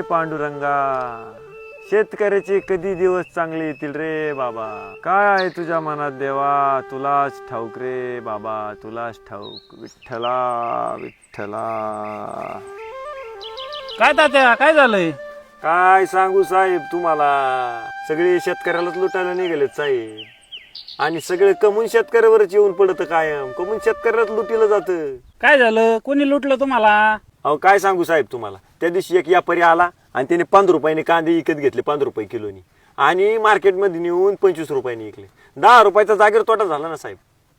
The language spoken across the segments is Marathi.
पांडुरंगा. शेतकऱ्याचे कधी दिवस चांगले येतील रे बाबा? काय आहे तुझ्या मनात देवा? तुलाच ठाऊक रे बाबा तुलाच ठाऊक. विठ्ठला विठ्ठला. काय तात्या काय झालंय? काय सांगू साहेब तुम्हाला? सगळे शेतकऱ्यालाच लुटायला निघालेत साहेब. आणि सगळे कमून शेतकऱ्यावरच येऊन पडतं कायम. कमून शेतकऱ्यालाच लुटीलं जातं. काय झालं? कोणी लुटलं तुम्हाला? अहो काय सांगू साहेब तुम्हाला? त्या दिवशी एक व्यापारी आला आणि त्याने पंधरा रुपयाने कांदे विकत घेतले पंधरा रुपये किलोनी. आणि मार्केटमध्ये नेऊन पंचवीस रुपयाने विकले. दहा रुपयाचा जागेवर तोटा झाला ना साहेब.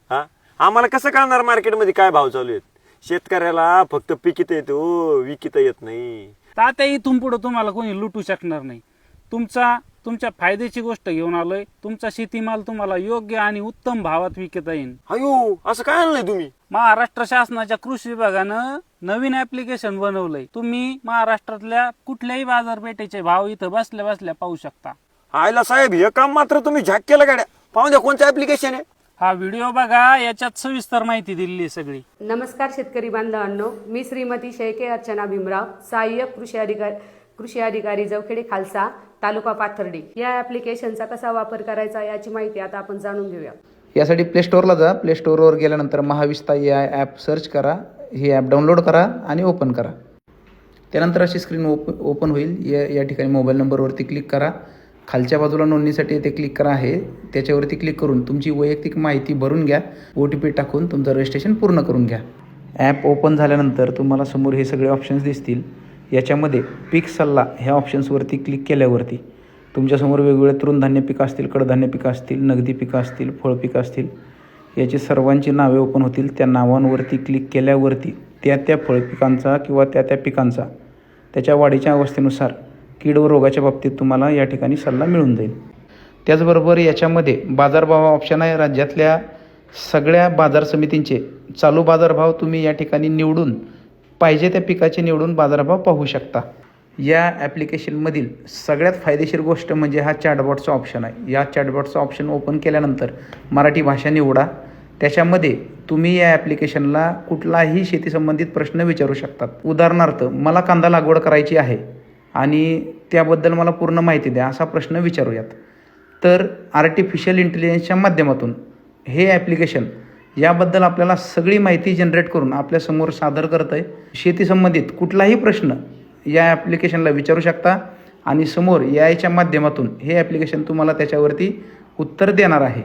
हा? आम्हाला कसं कळणार मार्केटमध्ये काय भाव चालू आहेत? शेतकऱ्याला फक्त पिकिता येतो विकिता येत नाही. तात्याही तुम पुढे तुम्हाला कोणी लुटू शकणार नाही. तुमचा तुमच्या फायद्याची गोष्ट घेऊन आलोय. तुमचा शेतीमाल तुम्हाला योग्य आणि उत्तम भावात विकता येईल अयो असं काय आणलंय तुम्ही? महाराष्ट्र शासनाच्या कृषी विभागानं नवीन ऍप्लिकेशन बनवलंय. तुम्ही महाराष्ट्रातल्या कुठल्याही बाजारपेठेचे भाव इथं बसल्या बसल्या पाहू शकता. आयला साहेब हे काम मात्र तुम्ही झाक केलं गाड्या. पाहून द्या कोणतं ऍप्लिकेशन आहे. हा व्हिडिओ बघा याच्यात सविस्तर माहिती दिलेली आहे सगळी. नमस्कार शेतकरी बांधवांनो मी श्रीमती शेळके अर्चना भीमराव सहाय्यक कृषी अधिकारी कृषी अधिकारी जवखेडे खालसा तालुका पाथर्डी. या ऍप्लिकेशनचा कसा वापर करायचा याची माहिती आता आपण जाणून घेऊया. यासाठी प्ले स्टोअरला जा. प्ले स्टोअरवर गेल्यानंतर महाविस्ता या ॲप सर्च करा. हे ॲप डाउनलोड करा आणि ओपन करा. त्यानंतर अशी स्क्रीन ओप ओपन होईल. या या ठिकाणी मोबाईल नंबरवरती क्लिक करा. खालच्या बाजूला नोंदणीसाठी ते क्लिक करा आहे. त्याच्यावरती क्लिक करून तुमची वैयक्तिक माहिती भरून घ्या. ओ टी पी टाकून तुमचं रजिस्ट्रेशन पूर्ण करून घ्या. ॲप ओपन झाल्यानंतर तुम्हाला समोर हे सगळे ऑप्शन्स दिसतील. याच्यामध्ये पीक सल्ला ह्या ऑप्शन्सवरती क्लिक केल्यावरती तुमच्यासमोर वेगवेगळे तृणधान्य पिकं असतील कडधान्य पिकं असतील नगदी पिकं असतील फळपिकं असतील याची सर्वांची नावे ओपन होतील. त्या नावांवरती क्लिक केल्यावरती त्या त्या फळपिकांचा किंवा त्या त्या पिकांचा त्याच्या वाढीच्या अवस्थेनुसार कीड व रोगाच्या बाबतीत तुम्हाला या ठिकाणी सल्ला मिळून जाईल. त्याचबरोबर याच्यामध्ये बाजारभाव ऑप्शन आहे. राज्यातल्या सगळ्या बाजार समितींचे चालू बाजारभाव तुम्ही या ठिकाणी निवडून पाहिजे त्या पिकाचे निवडून बाजारभाव पाहू शकता. या ॲप्लिकेशनमधील सगळ्यात फायदेशीर गोष्ट म्हणजे हा चॅटबॉटचा ऑप्शन आहे. या चॅटबॉटचा ऑप्शन ओपन केल्यानंतर मराठी भाषा निवडा. त्याच्यामध्ये तुम्ही या ॲप्लिकेशनला कुठलाही शेतीसंबंधित प्रश्न विचारू शकतात. उदाहरणार्थ मला कांदा लागवड करायची आहे आणि त्याबद्दल मला पूर्ण माहिती द्या असा प्रश्न विचारूयात. तर आर्टिफिशियल इंटेलिजन्सच्या माध्यमातून हे ॲप्लिकेशन याबद्दल आपल्याला सगळी माहिती जनरेट करून आपल्यासमोर सादर करतं आहे. शेतीसंबंधित कुठलाही प्रश्न या ॲप्लिकेशनला विचारू शकता आणि समोर या आयच्या माध्यमातून हे ॲप्लिकेशन तुम्हाला त्याच्यावरती उत्तर देणार आहे.